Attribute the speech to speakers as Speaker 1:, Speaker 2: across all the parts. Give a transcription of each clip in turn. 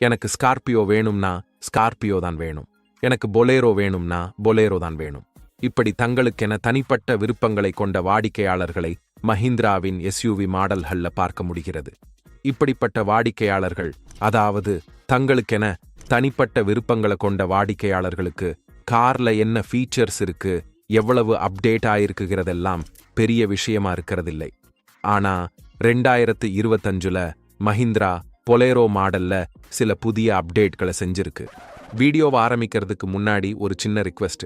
Speaker 1: எனக்கு ஸ்கார்பியோ வேணும்னா ஸ்கார்பியோ தான் வேணும். எனக்கு பொலேரோ வேணும்னா பொலேரோ தான் வேணும். இப்படி தங்களுக்கென தனிப்பட்ட விருப்பங்களை கொண்ட வாடிக்கையாளர்களை மஹிந்திராவின் எஸ்யூவி மாடல்கள்ல பார்க்க முடிகிறது. இப்படிப்பட்ட வாடிக்கையாளர்கள் அதாவது தங்களுக்கென தனிப்பட்ட விருப்பங்களை கொண்ட வாடிக்கையாளர்களுக்கு கார்ல என்ன ஃபீச்சர்ஸ் இருக்கு எவ்வளவு அப்டேட் ஆயிருக்குகிறதெல்லாம் பெரிய விஷயமா இருக்கிறதில்லை. ஆனா ரெண்டாயிரத்து இருபத்தஞ்சுல மஹிந்திரா பொலேரோ மாடல்ல சில புதிய அப்டேட்களை செஞ்சிருக்கு. வீடியோவை ஆரம்பிக்கிறதுக்கு முன்னாடி ஒரு சின்ன ரிக்வெஸ்ட்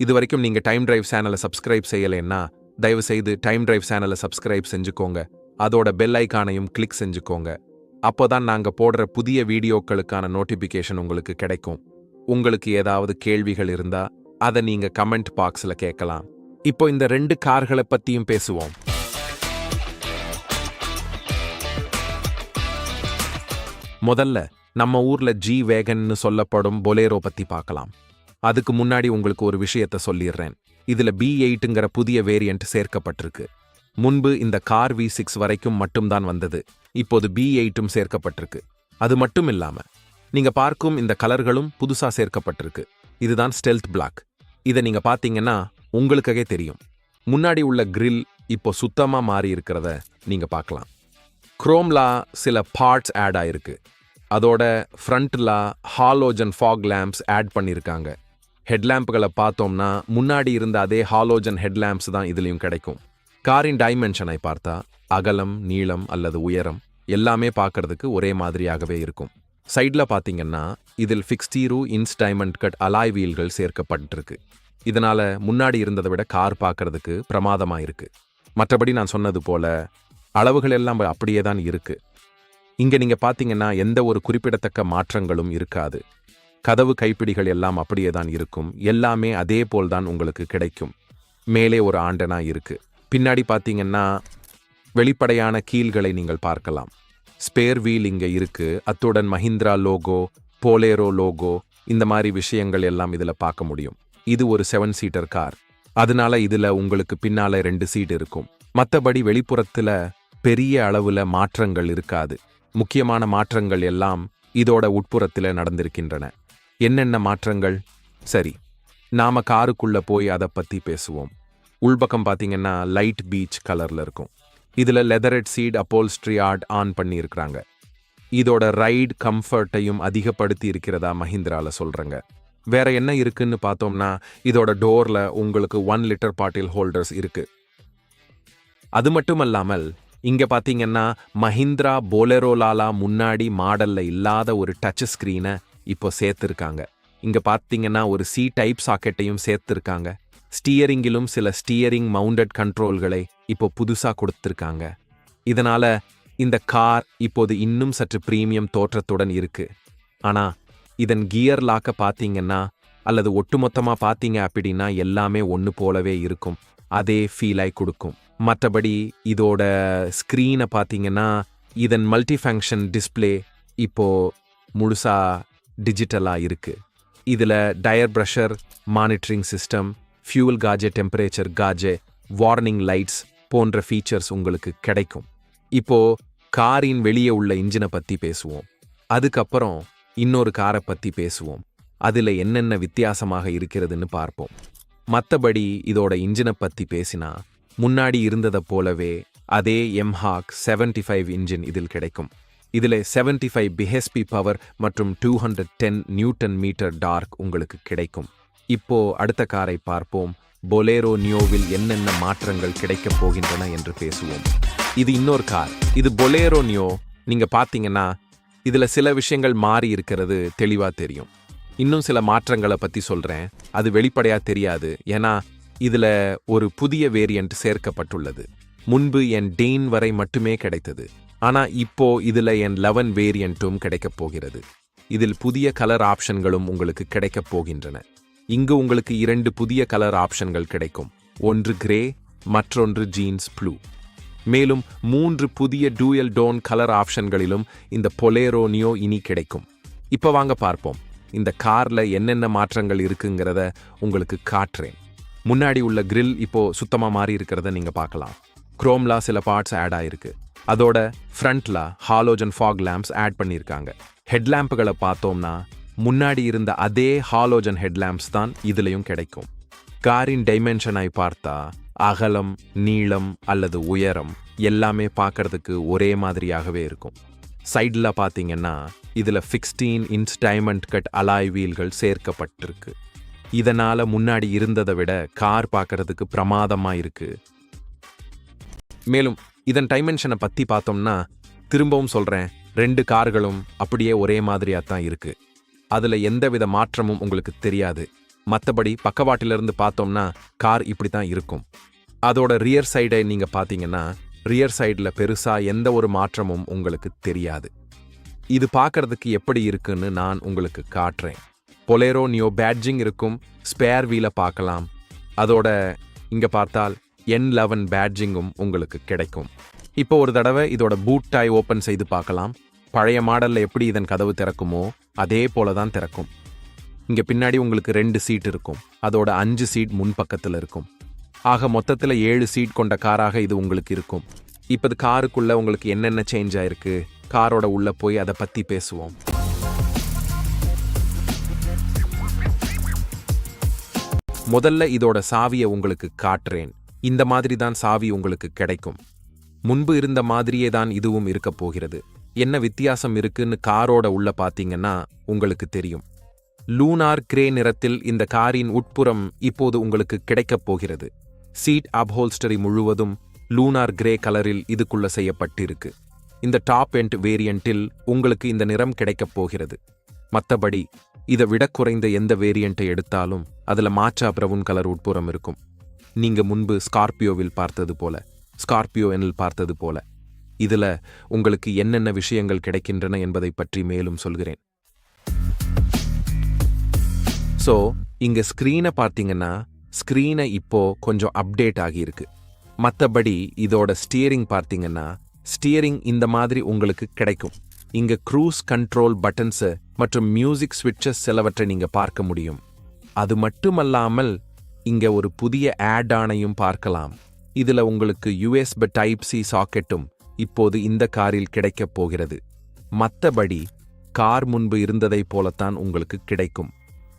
Speaker 1: இது வரைக்கும் நீங்க டைம் டிரைவ் சேனலை சப்ஸ்கிரைப் செய்யலைன்னா தயவு செய்து டைம் டிரைவ் சேனலை சப்ஸ்கிரைப் செஞ்சுக்கோங்க. அதோட பெல் ஐக்கானையும் கிளிக் செஞ்சுக்கோங்க. அப்போ தான் நாங்க போடுற புதிய வீடியோக்களுக்கான நோட்டிபிகேஷன் உங்களுக்கு கிடைக்கும். உங்களுக்கு ஏதாவது கேள்விகள் இருந்தா அதை நீங்க கமெண்ட் பாக்ஸ்ல கேட்கலாம். இப்போ இந்த ரெண்டு கார்களை பத்தியும் பேசுவோம். முதல்ல நம்ம ஊர்ல ஜி வேகன்னு சொல்லப்படும் பொலேரோ பத்தி பார்க்கலாம். அதுக்கு முன்னாடி உங்களுக்கு ஒரு விஷயத்த சொல்லிடுறேன் இதுல பி எயிட்டுங்கிற புதிய வேரியன்ட் சேர்க்கப்பட்டிருக்கு. முன்பு இந்த கார் வி சிக்ஸ் வரைக்கும் மட்டும்தான் வந்தது. இப்போது பி எயிட்டும் சேர்க்கப்பட்டிருக்கு. அது மட்டும் இல்லாம நீங்க பார்க்கும் இந்த கலர்களும் புதுசா சேர்க்கப்பட்டிருக்கு. இதுதான் ஸ்டெல்த் பிளாக் இதை நீங்க பாத்தீங்கன்னா உங்களுக்காகவே தெரியும். முன்னாடி உள்ள கிரில் இப்போ சுத்தமா மாறி இருக்கிறத நீங்க பார்க்கலாம். குரோம்லா சில பார்ட்ஸ் ஆட் ஆயிருக்கு. அதோட ஃப்ரண்ட்ல ஹாலோஜன் ஃபாக் லேம்ப்ஸ் ஆட் பண்ணியிருக்காங்க ஹெட்லேம்புகளை பார்த்தோம்னா முன்னாடி இருந்த அதே ஹாலோஜன் ஹெட்லேம்ப்ஸ் தான் இதுலேயும் கிடைக்கும். காரின் டைமென்ஷனை பார்த்தா அகலம் நீளம் அல்லது உயரம் எல்லாமே பார்க்கறதுக்கு ஒரே மாதிரியாகவே இருக்கும். சைடில் பார்த்தீங்கன்னா இதில் sixteen inch diamond cut alloy வீல்கள் சேர்க்கப்பட்டிருக்கு. இதனால் முன்னாடி இருந்ததை விட கார் பார்க்கறதுக்கு பிரமாதமாக இருக்குது மற்றபடி நான் சொன்னது போல அளவுகள் எல்லாம் அப்படியே தான் இருக்கு. இங்க நீங்க பாத்தீங்கன்னா எந்த ஒரு குறிப்பிடத்தக்க மாற்றங்களும் இருக்காது. கதவு கைப்பிடிகள் எல்லாம் அப்படியே தான் இருக்கும். எல்லாமே அதே போல் தான் உங்களுக்கு கிடைக்கும். மேலே ஒரு ஆண்டனா இருக்கு. பின்னாடி பாத்தீங்கன்னா வெளிப்படையான கீல்களை நீங்கள் பார்க்கலாம். ஸ்பேர் வீல் இங்க இருக்கு. அத்துடன் மஹிந்திரா லோகோ போலேரோ லோகோ இந்த மாதிரி விஷயங்கள் எல்லாம் இதுல பார்க்க முடியும். இது ஒரு செவன் சீட்டர் கார். அதனால இதுல உங்களுக்கு பின்னால ரெண்டு சீட் இருக்கும். மற்றபடி வெளிப்புறத்துல பெரிய அளவுல மாற்றங்கள் இருக்காது. முக்கியமான மாற்றங்கள் எல்லாம் இதோட உட்புறத்தில் நடந்திருக்கின்றன. என்னென்ன மாற்றங்கள்? சரி நாம காருக்குள்ள போய் அதை பத்தி பேசுவோம். உள்பக்கம் பார்த்தீங்கன்னா லைட் பீச் கலர்ல இருக்கும். இதுல leatherette seat upholstery art on பண்ணியிருக்கிறாங்க. இதோட ரைட் கம்ஃபர்ட்டையும் அதிகப்படுத்தி இருக்கிறதா மஹிந்திரால சொல்றாங்க. வேற என்ன இருக்குன்னு பார்த்தோம்னா இதோட டோர்ல உங்களுக்கு ஒன் லிட்டர் பாட்டில் ஹோல்டர்ஸ் இருக்கு. அது மட்டுமல்லாமல் இங்கே பார்த்தீங்கன்னா மஹிந்திரா போலெரோலாலா முன்னாடி மாடலில் இல்லாத ஒரு டச் ஸ்க்ரீனை இப்போ சேர்த்துருக்காங்க. இங்கே பார்த்தீங்கன்னா ஒரு சி டைப் சாக்கெட்டையும் சேர்த்துருக்காங்க. ஸ்டியரிங்கிலும் சில ஸ்டியரிங் மவுண்டட் கண்ட்ரோல்களை இப்போ புதுசாக கொடுத்துருக்காங்க. இதனால் இந்த கார் இப்போது இன்னும் சற்று பிரீமியம் தோற்றத்துடன் இருக்கு. ஆனால் இதன் கியர் லாக்கை பார்த்தீங்கன்னா அல்லது ஒட்டுமொத்தமாக பார்த்தீங்க அப்படின்னா எல்லாமே ஒன்று போலவே இருக்கும். அதே ஃபீலாய் கொடுக்கும். மற்றபடி இதோட ஸ்க்ரீனை பார்த்தீங்கன்னா இதன் மல்டி ஃபங்க்ஷன் டிஸ்ப்ளே இப்போ முழுசாக டிஜிட்டலாக இருக்குது இதில் tyre pressure monitoring system fuel gauge temperature gauge warning lights போன்ற ஃபீச்சர்ஸ் உங்களுக்கு கிடைக்கும். இப்போ காரின் வெளியே உள்ள இன்ஜினை பற்றி பேசுவோம். அதுக்கப்புறம் இன்னொரு காரை பற்றி பேசுவோம். அதில் என்னென்ன வித்தியாசமாக இருக்கிறதுன்னு பார்ப்போம். மற்றபடி இதோட இன்ஜினை பற்றி பேசினா முன்னாடி இருந்ததை போலவே அதே எம்ஹாக் 75 ஃபைவ் இன்ஜின் இதில் கிடைக்கும். இதில் 75 ஃபைவ் பிஹெஸ்பி பவர் மற்றும் two hundred ten newton metre torque உங்களுக்கு கிடைக்கும். இப்போ அடுத்த காரை பார்ப்போம். பொலேரோ நியோவில் என்னென்ன மாற்றங்கள் கிடைக்கப் போகின்றன என்று பேசுவோம். இது இன்னொரு கார் இது பொலேரோ நியோ நீங்கள் பார்த்தீங்கன்னா இதில் சில விஷயங்கள் மாறி இருக்கிறது தெளிவாக தெரியும். இன்னும் சில மாற்றங்களை பற்றி சொல்கிறேன் அது வெளிப்படையாக தெரியாது. ஏன்னா இதுல ஒரு புதிய வேரியண்ட் சேர்க்கப்பட்டுள்ளது. முன்பு என் டெயின் வரை மட்டுமே கிடைத்தது. ஆனா இப்போ இதுல என் லெவன் வேரியண்ட்டும் கிடைக்கப் போகிறது. இதில் புதிய கலர் ஆப்ஷன்களும் உங்களுக்கு கிடைக்கப் போகின்றன. இங்கு உங்களுக்கு இரண்டு புதிய கலர் ஆப்ஷன்கள் கிடைக்கும். ஒன்று கிரே மற்றொன்று ஜீன்ஸ் ப்ளூ மேலும் மூன்று புதிய டூயல் டோன் கலர் ஆப்ஷன்களிலும் இந்த பொலேரோ நியோ இனி கிடைக்கும். இப்போ வாங்க பார்ப்போம். இந்த கார்ல என்னென்ன மாற்றங்கள் இருக்குங்கிறத உங்களுக்கு காட்டுறேன். முன்னாடி உள்ள கிரில் இப்போ சுத்தமாக மாறி இருக்கிறத நீங்கள் பார்க்கலாம். குரோம்லா சில பார்ட்ஸ் ஆட் ஆயிருக்கு. அதோட ஃப்ரண்ட்ல ஹாலோஜன் ஃபாக் லேம்ப்ஸ் ஆட் பண்ணியிருக்காங்க. ஹெட்லாம்புகளை பார்த்தோம்னா முன்னாடி இருந்த அதே ஹாலோஜன் ஹெட்லாம்ப்ஸ் தான் இதுலையும் கிடைக்கும். காரின் டைமென்ஷனை பார்த்தா அகலம் நீளம் அல்லது உயரம் எல்லாமே பார்க்கறதுக்கு ஒரே மாதிரியாகவே இருக்கும். சைடில் பார்த்தீங்கன்னா இதில் sixteen inch diamond cut alloy வீல்கள் சேர்க்கப்பட்டிருக்கு. இதனால முன்னாடி இருந்ததை விட கார் பார்க்கறதுக்கு பிரமாதமா இருக்கு. மேலும் இதன் டைமென்ஷனை பத்தி பார்த்தோம்னா திரும்பவும் சொல்றேன் ரெண்டு கார்களும் அப்படியே ஒரே மாதிரியா தான் இருக்கு. அதுல எந்தவித மாற்றமும் உங்களுக்கு தெரியாது. மற்றபடி பக்கவாட்டிலிருந்து பார்த்தோம்னா கார் இப்படி தான் இருக்கும். அதோட ரியர் சைடை நீங்க பார்த்தீங்கன்னா ரியர் சைடில் பெருசா எந்த ஒரு மாற்றமும் உங்களுக்கு தெரியாது. இது பார்க்கறதுக்கு எப்படி இருக்குன்னு நான் உங்களுக்கு காட்டுறேன். பொலேரோ நியோ பேட்ஜிங் இருக்கும். ஸ்பேர் வீலை பார்க்கலாம். அதோட இங்கே பார்த்தால் என் லெவன் பேட்ஜிங்கும் உங்களுக்கு கிடைக்கும். இப்போ ஒரு தடவை இதோட பூட் டாய் ஓப்பன் செய்து பார்க்கலாம். பழைய மாடலில் எப்படி இதன் கதவு திறக்குமோ அதே போல தான் திறக்கும். இங்கே பின்னாடி உங்களுக்கு ரெண்டு சீட் இருக்கும். அதோட அஞ்சு சீட் முன் பக்கத்தில் இருக்கும். ஆக மொத்தத்தில் ஏழு சீட் கொண்ட காராக இது உங்களுக்கு இருக்கும். இப்போது காருக்குள்ளே உங்களுக்கு என்னென்ன சேஞ்ச் ஆயிருக்கு? காரோட உள்ளே போய் அதை பற்றி பேசுவோம். முதல்ல இதோட சாவியை உங்களுக்கு காட்டுறேன். இந்த மாதிரி தான் சாவி உங்களுக்கு கிடைக்கும். முன்பு இருந்த மாதிரியே தான் இதுவும் இருக்க போகிறது. என்ன வித்தியாசம் இருக்குன்னு காரோட உள்ள பாத்தீங்கன்னா உங்களுக்கு தெரியும். லூனார் கிரே நிறத்தில் இந்த காரின் உட்புறம் இப்போது உங்களுக்கு கிடைக்கப் போகிறது. சீட் அப்ஹோல்ஸ்டரி முழுவதும் லூனார் கிரே கலரில் இதுக்குள்ள செய்யப்பட்டிருக்கு. இந்த டாப் எண்ட் வேரியண்டில் உங்களுக்கு இந்த நிறம் கிடைக்கப் போகிறது. மத்தபடி இதை விட குறைந்த எந்த வேரியண்ட்டை எடுத்தாலும் அதில் மாற்றா பிரவுன் கலர் உட்புறம் இருக்கும். நீங்கள் முன்பு ஸ்கார்பியோவில் பார்த்தது போல ஸ்கார்பியோ எனில் பார்த்தது போல இதில் உங்களுக்கு என்னென்ன விஷயங்கள் கிடைக்கின்றன என்பதை பற்றி மேலும் சொல்கிறேன். ஸோ இங்கே ஸ்க்ரீனை பார்த்தீங்கன்னா ஸ்க்ரீனை இப்போ கொஞ்சம் அப்டேட் ஆகியிருக்கு. மற்றபடி இதோட ஸ்டியரிங் பார்த்தீங்கன்னா ஸ்டியரிங் இந்த மாதிரி உங்களுக்கு கிடைக்கும். இங்க க்ரூஸ் கண்ட்ரோல் பட்டன்ஸு மற்றும் மியூசிக் ஸ்விட்சஸ் சிலவற்றை நீங்க பார்க்க முடியும். அது மட்டுமல்லாமல் இங்க ஒரு புதிய ஆட் ஆனையும் பார்க்கலாம். இதுல உங்களுக்கு யுஎஸ்பி டைப் சி சாக்கெட்டும் இப்போது இந்த காரில் கிடைக்கப் போகிறது. மற்றபடி கார் முன்பு இருந்ததைப் போலத்தான் உங்களுக்கு கிடைக்கும்.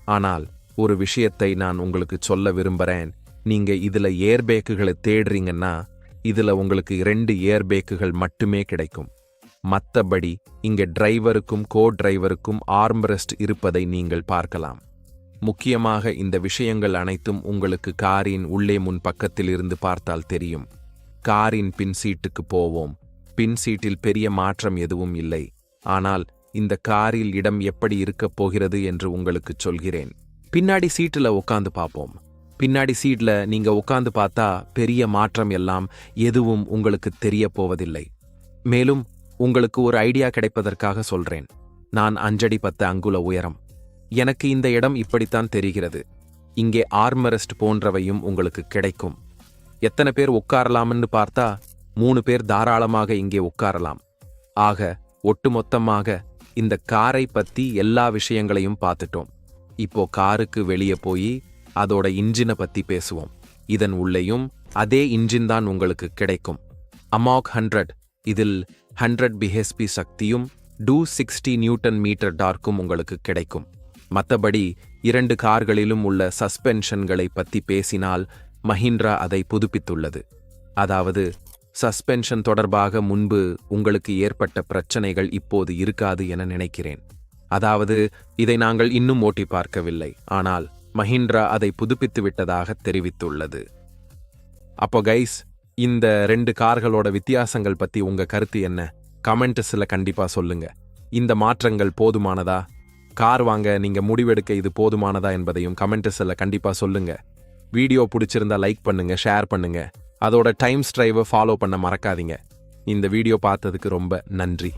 Speaker 1: ஆனால் ஒரு விஷயத்தை நான் உங்களுக்கு சொல்ல விரும்புறேன். நீங்க இதுல ஏர்பேக்குகளை தேடுறீங்கன்னா இதுல உங்களுக்கு இரண்டு ஏர்பேக்குகள் மட்டுமே கிடைக்கும். மத்தபடி இங்க டிரைவருக்கும் கோ டிரைவருக்கும் ஆர்ம்ரெஸ்ட் இருப்பதை நீங்கள் பார்க்கலாம். முக்கியமாக இந்த விஷயங்கள் அனைத்தும் உங்களுக்கு காரின் உள்ளே முன் பக்கத்தில் இருந்து பார்த்தால் தெரியும். காரின் பின் சீட்டுக்கு போவோம். பின் சீட்டில் பெரிய மாற்றம் எதுவும் இல்லை. ஆனால் இந்த காரில் இடம் எப்படி இருக்கப் போகிறது என்று உங்களுக்கு சொல்கிறேன். பின்னாடி சீட்டுல உட்காந்து பார்ப்போம். பின்னாடி சீட்ல நீங்க உட்காந்து பார்த்தா பெரிய மாற்றம் எல்லாம் எதுவும் உங்களுக்கு தெரிய போவதில்லை. மேலும் உங்களுக்கு ஒரு ஐடியா கிடைப்பதற்காக சொல்றேன். நான் அஞ்சடி பத்து அங்குல உயரம். எனக்கு இந்த இடம் இப்படித்தான் தெரிகிறது. இங்கே ஆர்மரெஸ்ட் போன்றவையும் உங்களுக்கு கிடைக்கும். எத்தனை பேர் உட்காரலாம்னு பார்த்தா மூணு பேர் தாராளமாக இங்கே உட்காரலாம். ஆக ஒட்டுமொத்தமாக இந்த காரை பத்தி எல்லா விஷயங்களையும் பார்த்துட்டோம். இப்போ காருக்கு வெளியே போய் அதோட இன்ஜினை பத்தி பேசுவோம். இதன் உள்ளேயும் அதே இன்ஜின் தான் உங்களுக்கு கிடைக்கும். அமாக் ஹண்ட்ரட் இதில் ஹண்ட்ரட் பிஹெச்பி சக்தியும் டூ சிக்ஸ்டி நியூட்டன் மீட்டர் டார்க்கும் உங்களுக்கு கிடைக்கும். மற்றபடி இரண்டு கார்களிலும் உள்ள சஸ்பென்ஷன்களை பற்றி பேசினால் மஹிந்திரா அதை புதுப்பித்துள்ளது. அதாவது சஸ்பென்ஷன் தொடர்பாக முன்பு உங்களுக்கு ஏற்பட்ட பிரச்சனைகள் இப்போது இருக்காது என நினைக்கிறேன். அதாவது இதை நாங்கள் இன்னும் ஓட்டி பார்க்கவில்லை. ஆனால் மஹிந்திரா அதை புதுப்பித்து விட்டதாக தெரிவித்துள்ளது. அப்போ கைஸ் இந்த ரெண்டு கார்களோட வித்தியாசங்கள் பத்தி உங்க கருத்து என்ன? கமெண்ட்ஸில் கண்டிப்பா சொல்லுங்க. இந்த மாற்றங்கள் போதுமானதா? கார் வாங்க நீங்க முடிவெடுக்க இது போதுமானதா என்பதையும் கமெண்ட்ஸில் கண்டிப்பா சொல்லுங்க. வீடியோ பிடிச்சிருந்தா லைக் பண்ணுங்க ஷேர் பண்ணுங்க. அதோட டைம் ஸ்ட்ரைவை ஃபாலோ பண்ண மறக்காதீங்க. இந்த வீடியோ பார்த்ததுக்கு ரொம்ப நன்றி.